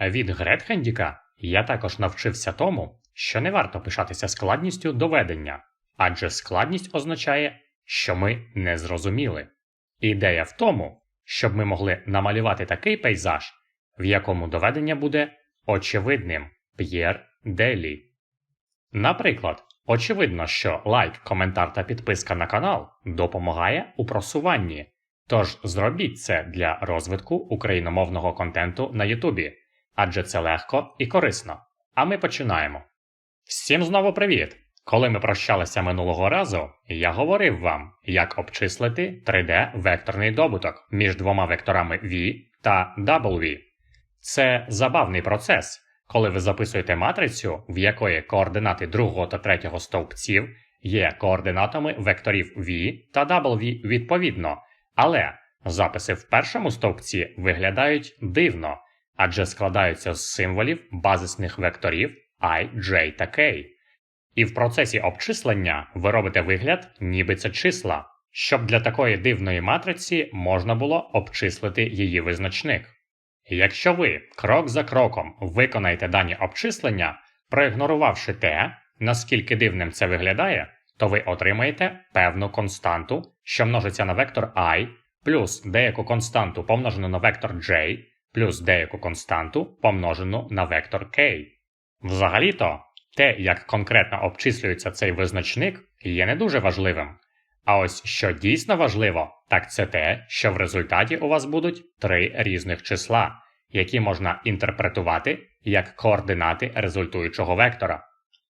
Від Гретхендіка я також навчився тому, що не варто пишатися складністю доведення, адже складність означає, що ми не зрозуміли. Ідея в тому, щоб ми могли намалювати такий пейзаж, в якому доведення буде очевидним П'єр Делі. Наприклад, очевидно, що лайк, коментар та підписка на канал допомагає у просуванні. Тож зробіть це для розвитку україномовного контенту на Ютубі, адже це легко і корисно. А ми починаємо. Всім знову привіт! Коли ми прощалися минулого разу, я говорив вам, як обчислити 3D-векторний добуток між двома векторами V та W. Це забавний процес, коли ви записуєте матрицю, в якої координати другого та третього стовпців є координатами векторів V та W відповідно, але записи в першому стовпці виглядають дивно, адже складаються з символів базисних векторів I, J та K. І в процесі обчислення ви робите вигляд, ніби це числа, щоб для такої дивної матриці можна було обчислити її визначник. Якщо ви крок за кроком виконаєте дані обчислення, проігнорувавши те, наскільки дивним це виглядає, то ви отримаєте певну константу, що множиться на вектор i, плюс деяку константу помножену на вектор j, плюс деяку константу помножену на вектор k. Взагалі-то, те, як конкретно обчислюється цей визначник, є не дуже важливим. А ось що дійсно важливо, так це те, що в результаті у вас будуть три різних числа, які можна інтерпретувати як координати результуючого вектора.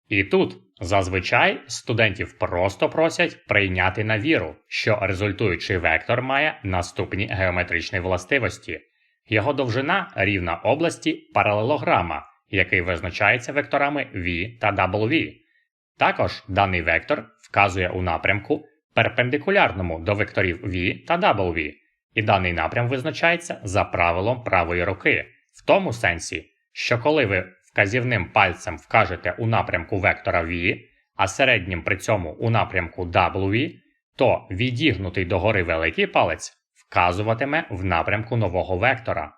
І тут зазвичай студентів просто просять прийняти на віру, що результуючий вектор має наступні геометричні властивості. Його довжина рівна області паралелограма, який визначається векторами v та w. Також даний вектор вказує у напрямку перпендикулярному до векторів v та w, і даний напрям визначається за правилом правої руки, в тому сенсі, що коли ви вказівним пальцем вкажете у напрямку вектора v, а середнім при цьому у напрямку w, то відігнутий догори великий палець вказуватиме в напрямку нового вектора.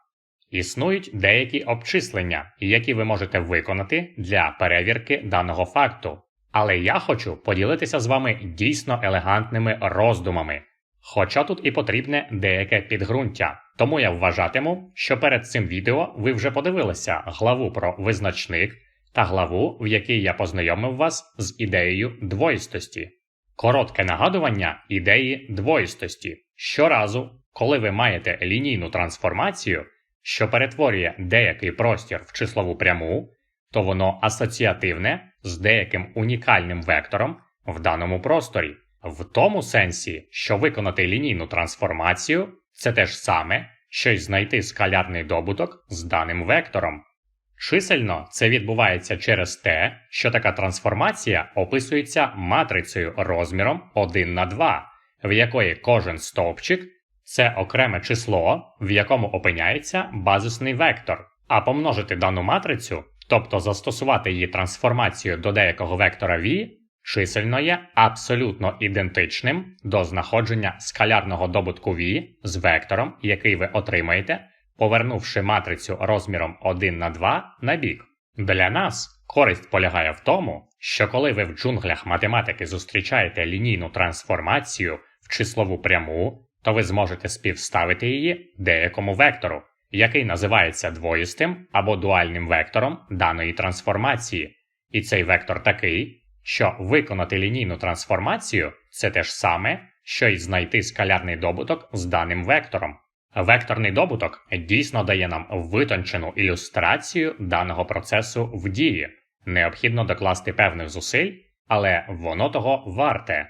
Існують деякі обчислення, які ви можете виконати для перевірки даного факту. Але я хочу поділитися з вами дійсно елегантними роздумами. Хоча тут і потрібне деяке підґрунтя, тому я вважатиму, що перед цим відео ви вже подивилися главу про визначник та главу, в якій я познайомив вас з ідеєю двоїстості. Коротке нагадування ідеї двоїстості. Щоразу, коли ви маєте лінійну трансформацію, що перетворює деякий простір в числову пряму, то воно асоціативне з деяким унікальним вектором в даному просторі, в тому сенсі, що виконати лінійну трансформацію це те ж саме, що й знайти скалярний добуток з даним вектором. Чисельно це відбувається через те, що така трансформація описується матрицею розміром 1 на 2, в якої кожен стовпчик це окреме число, в якому опиняється базисний вектор, а помножити дану матрицю, тобто застосувати її трансформацію до деякого вектора v, чисельно є абсолютно ідентичним до знаходження скалярного добутку v з вектором, який ви отримаєте, повернувши матрицю розміром 1 на 2 на бік. Для нас користь полягає в тому, що коли ви в джунглях математики зустрічаєте лінійну трансформацію в числову пряму, то ви зможете співставити її деякому вектору, який називається двоїстим або дуальним вектором даної трансформації. І цей вектор такий, що виконати лінійну трансформацію це те ж саме, що й знайти скалярний добуток з даним вектором. Векторний добуток дійсно дає нам витончену ілюстрацію даного процесу в дії. Необхідно докласти певних зусиль, але воно того варте.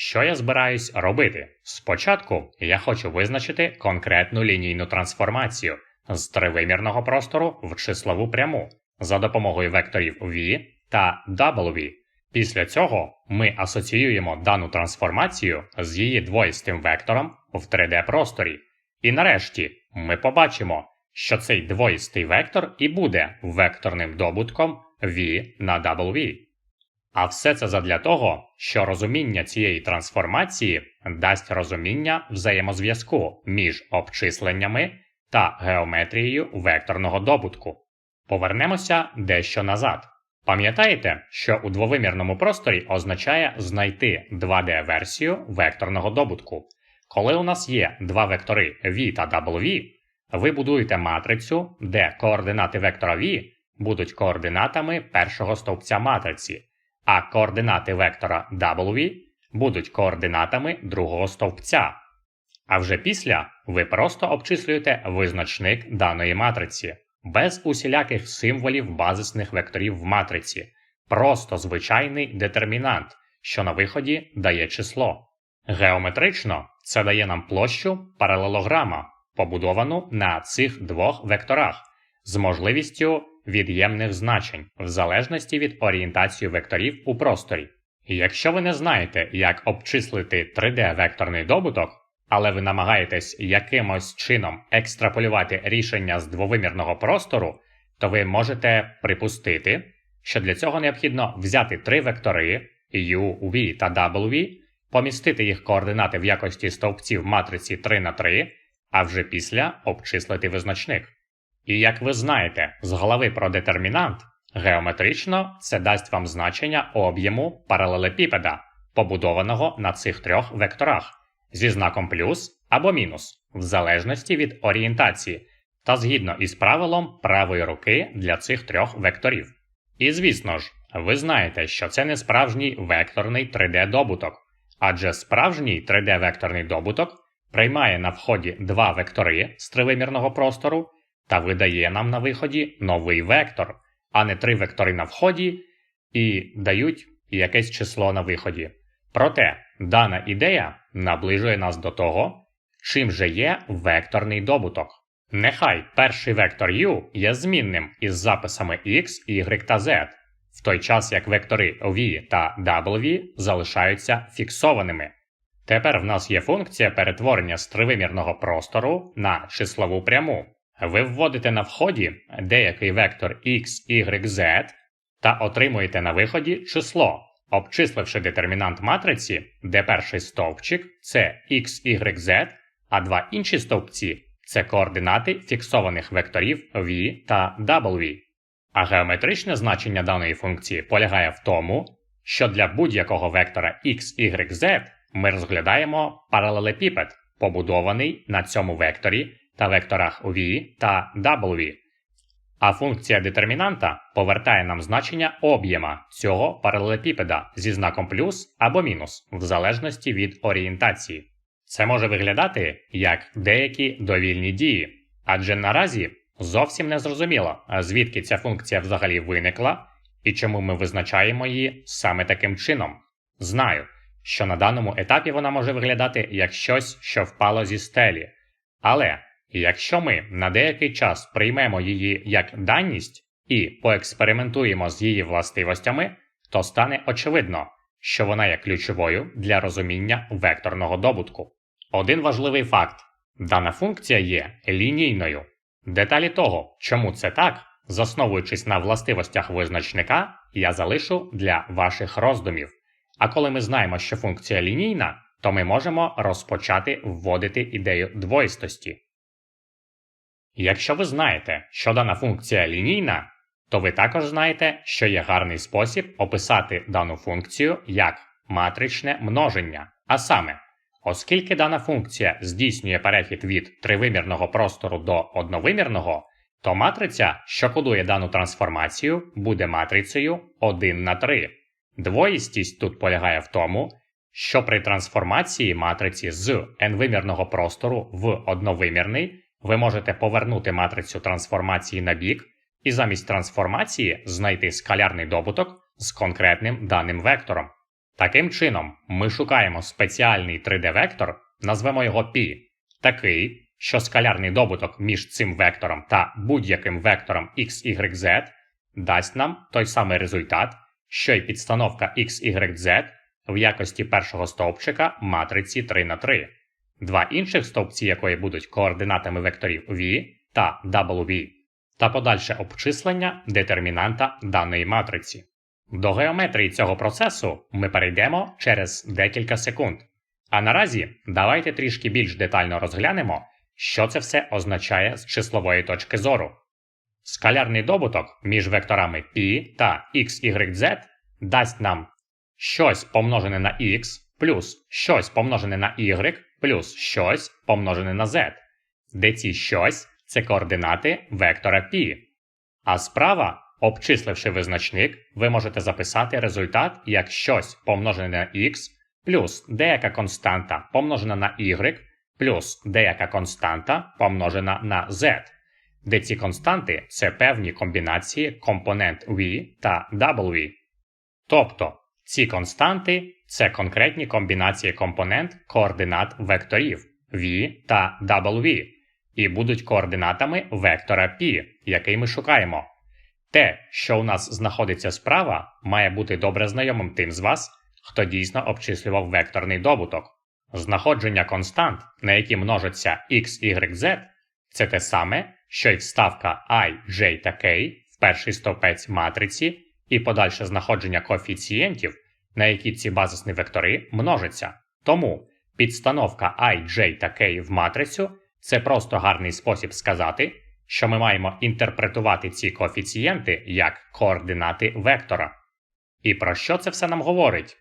Що я збираюсь робити? Спочатку я хочу визначити конкретну лінійну трансформацію з тривимірного простору в числову пряму за допомогою векторів v та w. Після цього ми асоціюємо дану трансформацію з її двоїстим вектором в 3D-просторі. І нарешті ми побачимо, що цей двоїстий вектор і буде векторним добутком v на w. А все це задля того, що розуміння цієї трансформації дасть розуміння взаємозв'язку між обчисленнями та геометрією векторного добутку. Повернемося дещо назад. Пам'ятаєте, що у двовимірному просторі означає знайти 2D-версію векторного добутку. Коли у нас є два вектори v та w, ви будуєте матрицю, де координати вектора v будуть координатами першого стовпця матриці, а координати вектора w будуть координатами другого стовпця. А вже після ви просто обчислюєте визначник даної матриці без усіляких символів базисних векторів в матриці, просто звичайний детермінант, що на виході дає число. Геометрично це дає нам площу паралелограма, побудовану на цих двох векторах з можливістю від'ємних значень в залежності від орієнтації векторів у просторі. Якщо ви не знаєте, як обчислити 3D-векторний добуток, але ви намагаєтесь якимось чином екстраполювати рішення з двовимірного простору, то ви можете припустити, що для цього необхідно взяти три вектори u, v та w, помістити їх координати в якості стовпців матриці 3 на 3, а вже після обчислити визначник. І як ви знаєте з голови про детермінант, геометрично це дасть вам значення об'єму паралелепіпеда, побудованого на цих трьох векторах зі знаком плюс або мінус, в залежності від орієнтації, та згідно із правилом правої руки для цих трьох векторів. І звісно ж, ви знаєте, що це не справжній векторний 3D-добуток, адже справжній 3D-векторний добуток приймає на вході два вектори з тривимірного простору та видає нам на виході новий вектор, а не три вектори на вході і дають якесь число на виході. Проте дана ідея наближує нас до того, чим же є векторний добуток. Нехай перший вектор u є змінним із записами x, y та z, в той час як вектори v та w залишаються фіксованими. Тепер в нас є функція перетворення з тривимірного простору на числову пряму. Ви вводите на вході деякий вектор x, y, z та отримуєте на виході число, обчисливши детермінант матриці, де перший стовпчик це x, y, z, а два інші стовпці це координати фіксованих векторів v та w. А геометричне значення даної функції полягає в тому, що для будь-якого вектора x, y, z ми розглядаємо паралелепіпед, побудований на цьому векторі та векторах v та w. А функція детермінанта повертає нам значення об'єма цього паралелепіпеда зі знаком плюс або мінус, в залежності від орієнтації. Це може виглядати як деякі довільні дії, адже наразі зовсім не зрозуміло, звідки ця функція взагалі виникла і чому ми визначаємо її саме таким чином. Знаю, що на даному етапі вона може виглядати як щось, що впало зі стелі. Але якщо ми на деякий час приймемо її як даність і поекспериментуємо з її властивостями, то стане очевидно, що вона є ключовою для розуміння векторного добутку. Один важливий факт: дана функція є лінійною. Деталі того, чому це так, засновуючись на властивостях визначника, я залишу для ваших роздумів. А коли ми знаємо, що функція лінійна, то ми можемо розпочати вводити ідею двоїстості. Якщо ви знаєте, що дана функція лінійна, то ви також знаєте, що є гарний спосіб описати дану функцію як матричне множення. А саме, оскільки дана функція здійснює перехід від тривимірного простору до одновимірного, то матриця, що кодує дану трансформацію, буде матрицею 1 на 3. Двоїстість тут полягає в тому, що при трансформації матриці з n-вимірного простору в одновимірний ви можете повернути матрицю трансформації на бік і замість трансформації знайти скалярний добуток з конкретним даним вектором. Таким чином, ми шукаємо спеціальний 3D-вектор, назвемо його π, такий, що скалярний добуток між цим вектором та будь-яким вектором x, y, z дасть нам той самий результат, що й підстановка x, y, z в якості першого стовпчика матриці 3 на 3 два інших стовпці якої будуть координатами векторів v та w, та подальше обчислення детермінанта даної матриці. До геометрії цього процесу ми перейдемо через декілька секунд. А наразі давайте трішки більш детально розглянемо, що це все означає з числової точки зору. скалярний добуток між векторами π та x, y, z дасть нам щось помножене на x плюс щось помножене на y плюс щось помножене на z, де ці щось це координати вектора π. А справа, обчисливши визначник, ви можете записати результат як щось помножене на x плюс деяка константа помножена на y плюс деяка константа помножена на z, де ці константи це певні комбінації компонент v та w. Тобто ці константи це конкретні комбінації компонент координат векторів v та w, і будуть координатами вектора π, який ми шукаємо. Те, що у нас знаходиться справа, має бути добре знайомим тим з вас, хто дійсно обчислював векторний добуток. Знаходження констант, на які множаться x, y, z, це те саме, що й вставка i, j та k в перший стовпець матриці, і подальше знаходження коефіцієнтів, на які ці базисні вектори множаться. Тому підстановка i, j та k в матрицю це просто гарний спосіб сказати, що ми маємо інтерпретувати ці коефіцієнти як координати вектора. І про що це все нам говорить?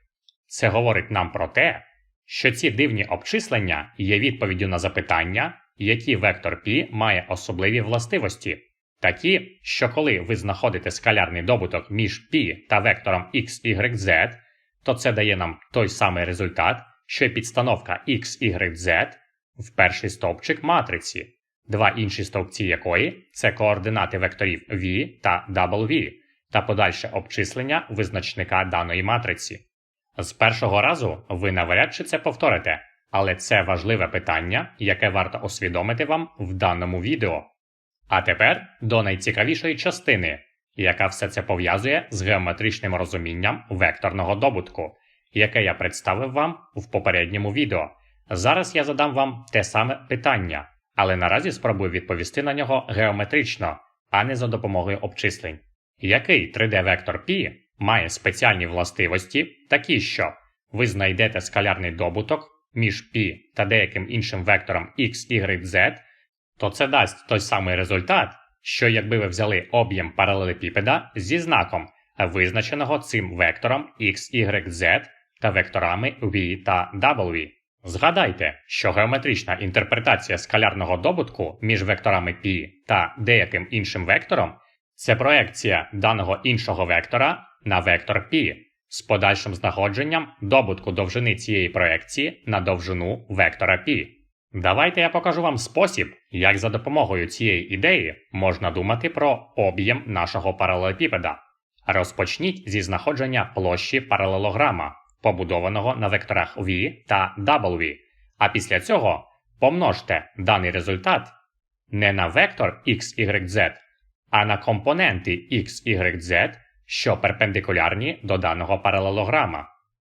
Це говорить нам про те, що ці дивні обчислення є відповіддю на запитання, які вектор π має особливі властивості, такі, що коли ви знаходите скалярний добуток між π та вектором x, y, z, то це дає нам той самий результат, що й підстановка x, y, z в перший стовпчик матриці, два інші стовпці якої це координати векторів v та w, та подальше обчислення визначника даної матриці. З першого разу ви навряд чи це повторите, але це важливе питання, яке варто усвідомити вам в даному відео. А тепер до найцікавішої частини, яка все це пов'язує з геометричним розумінням векторного добутку, яке я представив вам в попередньому відео. Зараз я задам вам те саме питання, але наразі спробую відповісти на нього геометрично, а не за допомогою обчислень. Який 3D-вектор π має спеціальні властивості, такі що ви знайдете скалярний добуток між π та деяким іншим вектором x, y, z, то це дасть той самий результат, що якби ви взяли об'єм паралелепіпеда зі знаком, визначеного цим вектором x, y, z та векторами v та w. Згадайте, що геометрична інтерпретація скалярного добутку між векторами π та деяким іншим вектором це проекція даного іншого вектора на вектор π з подальшим знаходженням добутку довжини цієї проекції на довжину вектора π. Давайте я покажу вам спосіб, як за допомогою цієї ідеї можна думати про об'єм нашого паралелепіпеда. Розпочніть зі знаходження площі паралелограма, побудованого на векторах v та w, а після цього помножте даний результат не на вектор x, y, z, а на компоненти x, y, z, що перпендикулярні до даного паралелограма.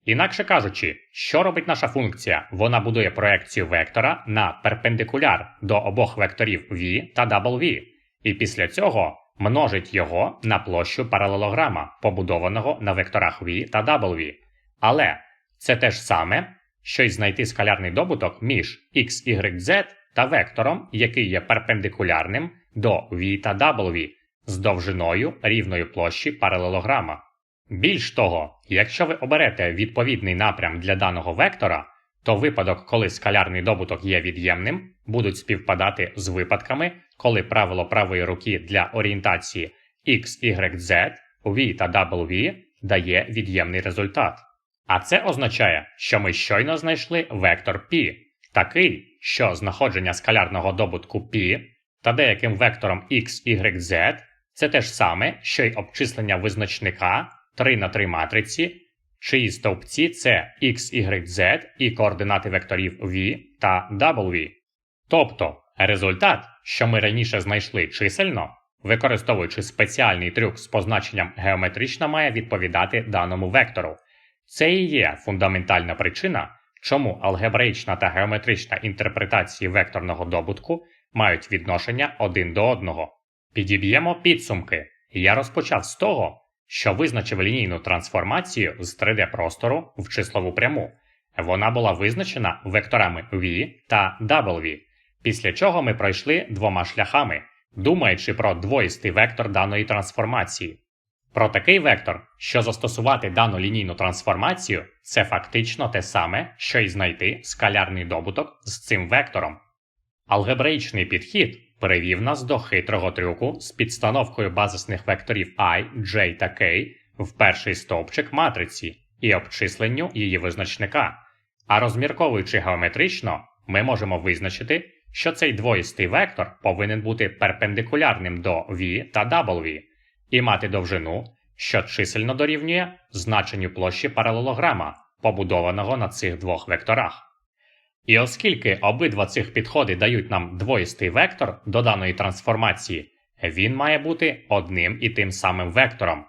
Інакше кажучи, що робить наша функція? Вона будує проекцію вектора на перпендикуляр до обох векторів v та w, і після цього множить його на площу паралелограма, побудованого на векторах v та w. Але це те ж саме, що й знайти скалярний добуток між x, y, z та вектором, який є перпендикулярним до v та w, з довжиною рівної площі паралелограма. Більш того, якщо ви оберете відповідний напрям для даного вектора, то випадок, коли скалярний добуток є від'ємним, будуть співпадати з випадками, коли правило правої руки для орієнтації x, y, z, v та w дає від'ємний результат. А це означає, що ми щойно знайшли вектор π, такий, що знаходження скалярного добутку π та деяким вектором x, y, z це те ж саме, що й обчислення визначника 3 на 3 матриці, чиї стовпці це x, y, z і координати векторів v та w. Тобто результат, що ми раніше знайшли чисельно, використовуючи спеціальний трюк з позначенням геометрично має відповідати даному вектору. Це і є фундаментальна причина, чому алгебраїчна та геометрична інтерпретації векторного добутку мають відношення один до одного. Підіб'ємо підсумки. Я розпочав з того, що визначив лінійну трансформацію з 3D-простору в числову пряму. Вона була визначена векторами v та w, після чого ми пройшли двома шляхами, думаючи про двоїстий вектор даної трансформації. Про такий вектор, що застосувати дану лінійну трансформацію, це фактично те саме, що й знайти скалярний добуток з цим вектором. Алгебраїчний підхід привів нас до хитрого трюку з підстановкою базисних векторів i, j та k в перший стовпчик матриці і обчисленню її визначника. А розмірковуючи геометрично, ми можемо визначити, що цей двоїстий вектор повинен бути перпендикулярним до v та w і мати довжину, що чисельно дорівнює значенню площі паралелограма, побудованого на цих двох векторах. І оскільки обидва цих підходи дають нам двоїстий вектор до даної трансформації, він має бути одним і тим самим вектором.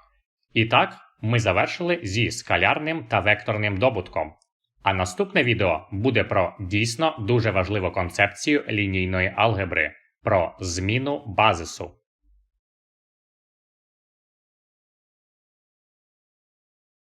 І так, ми завершили зі скалярним та векторним добутком. А наступне відео буде про дійсно дуже важливу концепцію лінійної алгебри про зміну базису.